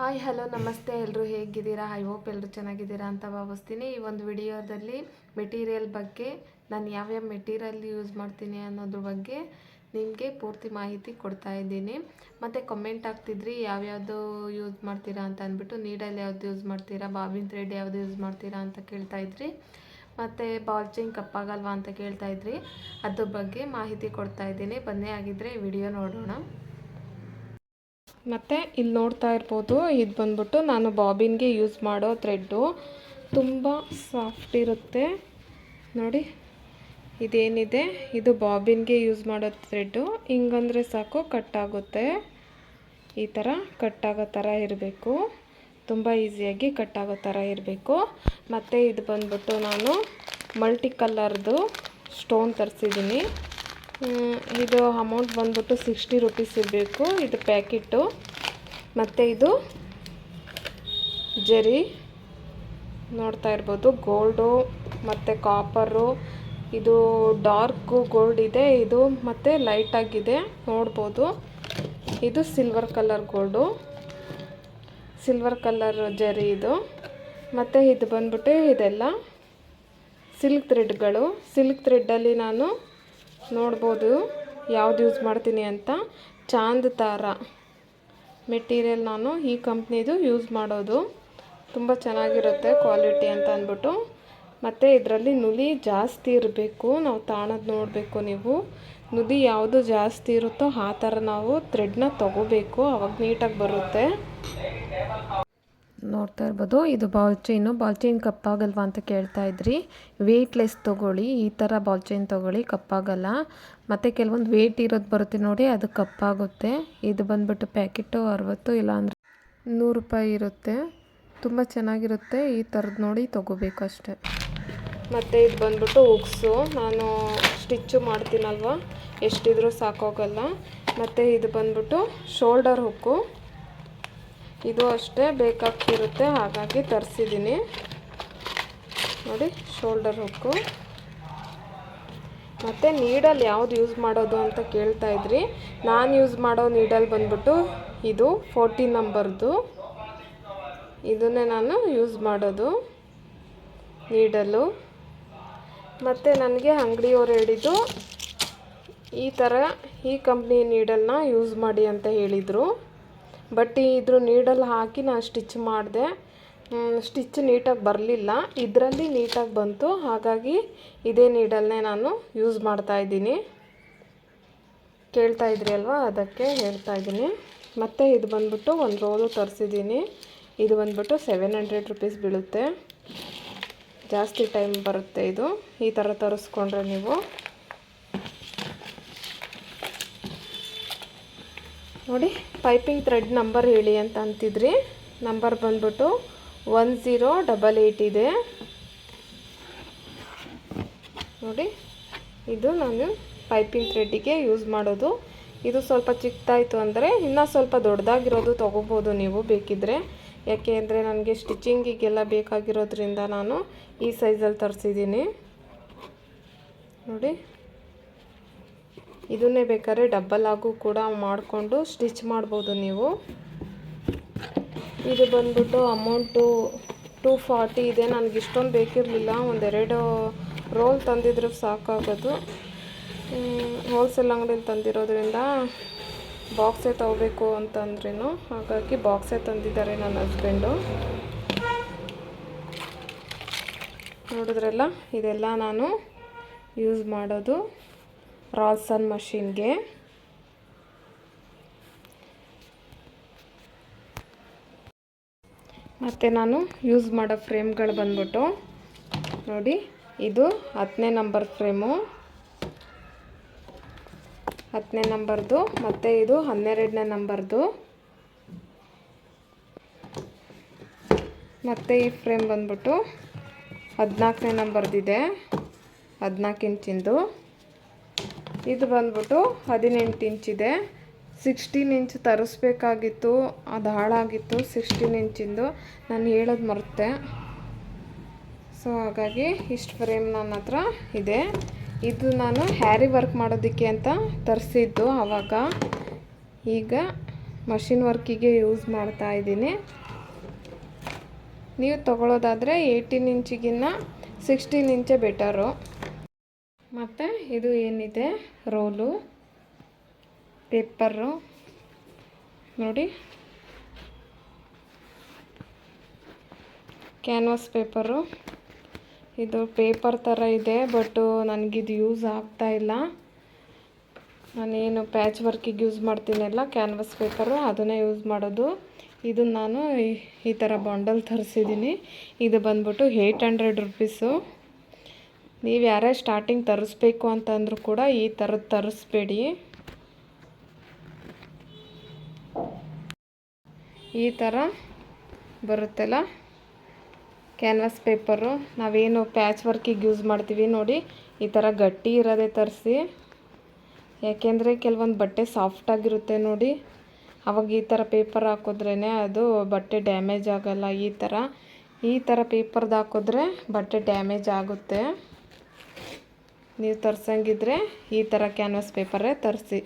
Hi, hello, ನಮಸ್ತೆ. ಎಲ್ಲರೂ ಹೇಗಿದ್ದೀರಾ? ಐ ಹೋಪ್ ಎಲ್ಲರೂ ಚೆನ್ನಾಗಿದ್ದೀರಾ ಅಂತ ಭಾವಿಸ್ತೀನಿ. ಈ ಒಂದು ವಿಡಿಯೋದಲ್ಲಿ ಮೆಟೀರಿಯಲ್ ಬಗ್ಗೆ, ನಾನು ಯಾವ್ಯಾವ ಮೆಟೀರಿಯಲ್ ಯೂಸ್ ಮಾಡ್ತೀನಿ ಅನ್ನೋದ್ರ ಬಗ್ಗೆ ನಿಮಗೆ ಪೂರ್ತಿ ಮಾಹಿತಿ ಕೊಡ್ತಾ ಇದ್ದೀನಿ. ಮತ್ತು ಕಮೆಂಟ್ ಆಗ್ತಿದ್ರಿ ಯಾವ್ಯಾವುದು ಯೂಸ್ ಮಾಡ್ತೀರಾ ಅಂತ ಅಂದ್ಬಿಟ್ಟು ನೀಡಲ್ಲಿ ಯಾವ್ದು ಯೂಸ್ ಮಾಡ್ತೀರಾ, ಬಾಬಿನ್ ಥ್ರೆಡ್ ಯಾವುದು ಯೂಸ್ ಮಾಡ್ತೀರಾ ಅಂತ ಕೇಳ್ತಾ ಇದ್ರಿ. ಮತ್ತು ಬಾಲ್ ಚೈನ್ ಕಪ್ಪಾಗಲ್ವಾ ಅಂತ ಕೇಳ್ತಾ ಇದ್ರಿ. ಅದ್ರ ಬಗ್ಗೆ ಮಾಹಿತಿ ಕೊಡ್ತಾ ಇದ್ದೀನಿ. ಬನ್ನಿ ಆಗಿದ್ದರೆ ವಿಡಿಯೋ ನೋಡೋಣ. ಮತ್ತು ಇಲ್ಲಿ ನೋಡ್ತಾ ಇರ್ಬೋದು, ಇದು ಬಂದ್ಬಿಟ್ಟು ನಾನು ಬಾಬಿನ್ಗೆ ಯೂಸ್ ಮಾಡೋ ಥ್ರೆಡ್ಡು. ತುಂಬ ಸಾಫ್ಟ್ ಇರುತ್ತೆ. ನೋಡಿ, ಇದೇನಿದೆ? ಇದು ಬಾಬಿನ್ಗೆ ಯೂಸ್ ಮಾಡೋ ಥ್ರೆಡ್ಡು. ಹಿಂಗಂದರೆ ಸಾಕು, ಕಟ್ ಆಗುತ್ತೆ. ಈ ಥರ ಕಟ್ ಆಗೋ ಥರ ಇರಬೇಕು. ತುಂಬ ಈಸಿಯಾಗಿ ಕಟ್ ಆಗೋ ಥರ ಇರಬೇಕು. ಮತ್ತು ಇದು ಬಂದ್ಬಿಟ್ಟು ನಾನು ಮಲ್ಟಿ ಕಲರ್ದು ಸ್ಟೋನ್ ತರಿಸಿದ್ದೀನಿ. ಇದು ಅಮೌಂಟ್ ಬಂದ್ಬಿಟ್ಟು ಸಿಕ್ಸ್ಟಿ ರುಪೀಸ್ ಇರಬೇಕು. ಇದು ಪ್ಯಾಕೆಟು ಮತ್ತು ಇದು ಜರಿ. ನೋಡ್ತಾ ಇರ್ಬೋದು ಗೋಲ್ಡು ಮತ್ತು ಕಾಪರು ಇದು ಡಾರ್ಕು ಗೋಲ್ಡ್ ಇದೆ, ಇದು ಮತ್ತು ಲೈಟಾಗಿದೆ ನೋಡ್ಬೋದು. ಇದು silver colour gold silver colour zari ಇದು. ಮತ್ತು ಇದು ಬಂದ್ಬಿಟ್ಟು ಇದೆಲ್ಲ ಸಿಲ್ಕ್ ಥ್ರೆಡ್ಗಳು ಸಿಲ್ಕ್ ಥ್ರೆಡ್ಡಲ್ಲಿ ನಾನು ನೋಡ್ಬೋದು. ಯಾವ್ದು ಯೂಸ್ ಮಾಡ್ತೀನಿ ಅಂತ? ಚಾಂದ್ ತಾರ. ಮೆಟೀರಿಯಲ್ ನಾನು ಈ ಕಂಪ್ನಿದು ಯೂಸ್ ಮಾಡೋದು. ತುಂಬ ಚೆನ್ನಾಗಿರುತ್ತೆ ಕ್ವಾಲಿಟಿ ಅಂತ ಅಂದ್ಬಿಟ್ಟು. ಮತ್ತು ಇದರಲ್ಲಿ ನುಲಿ ಜಾಸ್ತಿ ಇರಬೇಕು. ನಾವು ತಾಣದು ನೋಡಬೇಕು ನೀವು. ನುಲಿ ಯಾವುದು ಜಾಸ್ತಿ ಇರುತ್ತೋ ಆ ಥರ ನಾವು ಥ್ರೆಡ್ನ ತೊಗೋಬೇಕು. ಅವಾಗ ನೀಟಾಗಿ ಬರುತ್ತೆ. ನೋಡ್ತಾ ಇರ್ಬೋದು. ಇದು ಬಾಲ್ ಚೈನು ಬಾಲ್ ಚೈನ್ ಕಪ್ಪಾಗಲ್ವಾ ಅಂತ ಕೇಳ್ತಾ ಇದ್ರಿ. ವೆಯ್ಟ್ಲೆಸ್ ತೊಗೊಳ್ಳಿ, ಈ ಥರ ಬಾಲ್ ಚೈನ್ ತೊಗೊಳ್ಳಿ ಕಪ್ಪಾಗಲ್ಲ ಮತ್ತು ಕೆಲವೊಂದು ವೆಯ್ಟ್ ಇರೋದು ಬರುತ್ತೆ ನೋಡಿ, ಅದು ಕಪ್ಪಾಗುತ್ತೆ ಇದು ಬಂದ್ಬಿಟ್ಟು ಪ್ಯಾಕೆಟು ಅರವತ್ತು ಇಲ್ಲಾಂದರೆ ನೂರು ರೂಪಾಯಿ ಇರುತ್ತೆ. ತುಂಬ ಚೆನ್ನಾಗಿರುತ್ತೆ, ಈ ಥರದ್ದು ನೋಡಿ ತೊಗೋಬೇಕು ಅಷ್ಟೆ. ಮತ್ತು ಇದು ಬಂದ್ಬಿಟ್ಟು ಉಕ್ಸು. ನಾನು ಸ್ಟಿಚ್ಚು ಮಾಡ್ತೀನಲ್ವ? ಎಷ್ಟಿದ್ರೂ ಸಾಕೋಗಲ್ಲ. ಮತ್ತು ಇದು ಬಂದ್ಬಿಟ್ಟು ಶೋಲ್ಡರ್ ಹುಕ್ಕು ಇದು ಅಷ್ಟೇ ಬೇಕಾಗ್ತಿರುತ್ತೆ, ಹಾಗಾಗಿ ತರಿಸಿದ್ದೀನಿ ನೋಡಿ ಶೋಲ್ಡರ್ ಹುಕ್ಕು ಮತ್ತು ನೀಡಲ್ ಯಾವುದು ಯೂಸ್ ಮಾಡೋದು ಅಂತ ಕೇಳ್ತಾ ಇದ್ರಿ. ನಾನು ಯೂಸ್ ಮಾಡೋ ನೀಡಲ್ ಬಂದ್ಬಿಟ್ಟು ಇದು ಫೋರ್ಟೀನ್ ನಂಬರ್ದು ಇದನ್ನೇ ನಾನು ಯೂಸ್ ಮಾಡೋದು ನೀಡಲು ಮತ್ತು ನನಗೆ ಅಂಗಡಿಯವ್ರು ಹೇಳಿದ್ದು, ಈ ಥರ ಈ ಕಂಪ್ನಿ ನೀಡಲ್ನ ಯೂಸ್ ಮಾಡಿ ಅಂತ ಹೇಳಿದರು. ಬಟ್ ಇದ್ರ ನೀಡಲ್ಲಿ, ಹಾಕಿ ನಾನು ಸ್ಟಿಚ್ ಮಾಡಿದೆ. ಸ್ಟಿಚ್ ನೀಟಾಗಿ ಬರಲಿಲ್ಲ. ಇದರಲ್ಲಿ ನೀಟಾಗಿ ಬಂತು. ಹಾಗಾಗಿ ಇದೇ ನೀಡಲ್ನೇ ನಾನು ಯೂಸ್ ಮಾಡ್ತಾ ಇದ್ದೀನಿ. ಕೇಳ್ತಾ ಇದ್ರಿ ಅಲ್ವಾ? ಅದಕ್ಕೆ ಹೇಳ್ತಾ ಇದ್ದೀನಿ. ಮತ್ತು ಇದು ಬಂದ್ಬಿಟ್ಟು ಒಂದು ರೋಲು ತರಿಸಿದ್ದೀನಿ. ಇದು ಬಂದ್ಬಿಟ್ಟು ಸೆವೆನ್ ಹಂಡ್ರೆಡ್ ರುಪೀಸ್ ಬೀಳುತ್ತೆ. ಜಾಸ್ತಿ ಟೈಮ್ ಬರುತ್ತೆ ಇದು. ಈ ಥರ ತರಿಸ್ಕೊಂಡ್ರೆ ನೀವು ನೋಡಿ ಪೈಪಿಂಗ್ ಥ್ರೆಡ್ ನಂಬರ್ ಹೇಳಿ ಅಂತ ಅಂತಿದ್ರಿ. ನಂಬರ್ ಬಂದ್ಬಿಟ್ಟು ಒನ್ ಝೀರೋ ಡಬಲ್ ಏಯ್ಟ್ ಇದೆ. ನೋಡಿ, ಇದು ನಾನು ಪೈಪಿಂಗ್ ಥ್ರೆಡ್ಡಿಗೆ ಯೂಸ್ ಮಾಡೋದು. ಇದು ಸ್ವಲ್ಪ ಚಿಕ್ಕದಾಯಿತು ಅಂದರೆ ಇನ್ನೂ ಸ್ವಲ್ಪ ದೊಡ್ಡದಾಗಿರೋದು ತೊಗೋಬೋದು ನೀವು ಬೇಕಿದ್ದರೆ ಯಾಕೆ ಅಂದರೆ ನನಗೆ ಸ್ಟಿಚಿಂಗಿಗೆಲ್ಲ ಬೇಕಾಗಿರೋದ್ರಿಂದ ನಾನು ಈ ಸೈಜಲ್ಲಿ ತರಿಸಿದ್ದೀನಿ. ನೋಡಿ ಇದನ್ನೇ ಬೇಕಾದ್ರೆ ಡಬ್ಬಲ್ ಆಗು ಕೂಡ ಮಾಡಿಕೊಂಡು ಸ್ಟಿಚ್ ಮಾಡ್ಬೋದು ನೀವು. ಇದು ಬಂದ್ಬಿಟ್ಟು ಅಮೌಂಟು ಟೂ ಫಾರ್ಟಿ ಇದೆ. ನನಗೆ ಇಷ್ಟೊಂದು ಬೇಕಿರಲಿಲ್ಲ. ಒಂದೆರಡು ರೋಲ್ ತಂದಿದ್ರೆ ಸಾಕಾಗೋದು. ಹೋಲ್ಸೇಲ್ ಅಂಗಡಿಯಲ್ಲಿ ತಂದಿರೋದ್ರಿಂದ ಬಾಕ್ಸೇ ತಗೋಬೇಕು ಅಂತಂದ್ರೂ ಹಾಗಾಗಿ ಬಾಕ್ಸೇ ತಂದಿದ್ದಾರೆ ನನ್ನ ಹಸ್ಬೆಂಡು ನೋಡಿದ್ರಲ್ಲ? ಇದೆಲ್ಲ ನಾನು ಯೂಸ್ ಮಾಡೋದು. ರಾಲ್ಸನ್ ಮಷಿನ್ಗೆ. ಮತ್ತು ನಾನು ಯೂಸ್ ಮಾಡೋ ಫ್ರೇಮ್ಗಳು ಬಂದ್ಬಿಟ್ಟು, ನೋಡಿ, ಇದು ಹತ್ತನೇ ನಂಬರ್ ಫ್ರೇಮು. ಹತ್ತನೇ ನಂಬರ್ದು, ಮತ್ತು ಇದು ಹನ್ನೆರಡನೇ ನಂಬರ್ದು. ಮತ್ತು ಈ ಫ್ರೇಮ್ ಬಂದ್ಬಿಟ್ಟು ಹದಿನಾಲ್ಕನೇ ನಂಬರ್ದಿದೆ, ಹದಿನಾಲ್ಕು ಇಂಚಿಂದು. ಇದು ಬಂದ್ಬಿಟ್ಟು ಹದಿನೆಂಟು ಇಂಚಿದೆ ಸಿಕ್ಸ್ಟೀನ್ ಇಂಚ್ ತರಿಸ್ಬೇಕಾಗಿತ್ತು, ಅದು ಹಾಳಾಗಿತ್ತು ಸಿಕ್ಸ್ಟೀನ್ ಇಂಚಿಂದು. ನಾನು ಹೇಳೋದು ಮರೆತೆ. ಸೊ ಹಾಗಾಗಿ ಇಷ್ಟು ಫ್ರೇಮ್ ನನ್ನ ಹತ್ರ ಇದೆ. ಇದು ನಾನು ಹ್ಯಾರಿ ವರ್ಕ್ ಮಾಡೋದಕ್ಕೆ ಅಂತ ತರಿಸಿದ್ದು ಆವಾಗ. ಈಗ ಮಷಿನ್ ವರ್ಕಿಗೆ ಯೂಸ್ ಮಾಡ್ತಾ ಇದ್ದೀನಿ. ನೀವು ತಗೊಳ್ಳೋದಾದರೆ ಏಯ್ಟೀನ್ ಇಂಚಿಗಿನ್ನ ಸಿಕ್ಸ್ಟೀನ್ ಇಂಚೇ ಬೆಟರು ಮತ್ತು ಇದು ಏನಿದೆ? Roll, paper. ನೋಡಿ. Canvas paper. ಇದು ಪೇಪರ್ ಥರ ಇದೆ, ಬಟ್ಟು ನನಗಿದು ಯೂಸ್ ಆಗ್ತಾ ಇಲ್ಲ. ನಾನೇನು ಪ್ಯಾಚ್ ವರ್ಕಿಗೆ ಯೂಸ್ ಮಾಡ್ತೀನಲ್ಲ ಕ್ಯಾನ್ವಾಸ್ ಪೇಪರು, ಅದನ್ನೇ ಯೂಸ್ ಮಾಡೋದು. ಇದು ನಾನು ಈ- ಥರ ಬಾಂಡಲ್ ತರಿಸಿದ್ದೀನಿ. ಇದು ಬಂದ್ಬಿಟ್ಟು ಏಯ್ಟ್ ಹಂಡ್ರೆಡ್ ರುಪೀಸು. ನೀವು ಯಾರೇ ಸ್ಟಾರ್ಟಿಂಗ್ ತರಿಸ್ಬೇಕು ಅಂತಂದರೂ ಕೂಡ ಈ ಥರದ್ದು ತರಿಸ್ಬೇಡಿ. ಈ ಥರ ಬರುತ್ತಲ್ಲ? ಕ್ಯಾನ್ವಾಸ್ ಪೇಪರು ನಾವೇನು ಪ್ಯಾಚ್ ವರ್ಕಿಗೆ ಯೂಸ್ ಮಾಡ್ತೀವಿ ನೋಡಿ, ಈ ಥರ ಗಟ್ಟಿ ಇರೋದೇ ತರಿಸಿ. ಯಾಕೆಂದರೆ ಕೆಲವೊಂದು ಬಟ್ಟೆ ಸಾಫ್ಟಾಗಿರುತ್ತೆ ನೋಡಿ. ಅವಾಗ ಈ ಥರ ಪೇಪರ್ ಹಾಕಿದ್ರೇ ಅದು ಬಟ್ಟೆ ಡ್ಯಾಮೇಜ್ ಆಗೋಲ್ಲ ಈ ಥರ ಈ ಥರ ಪೇಪರ್ದು ಹಾಕಿದ್ರೆ ಬಟ್ಟೆ ಡ್ಯಾಮೇಜ್ ಆಗುತ್ತೆ. ನೀವು ತರ್ಸಂಗಿದ್ರೆ ಈ ಥರ ಕ್ಯಾನ್ವಾಸ್ ಪೇಪರೇ ತರಿಸಿ.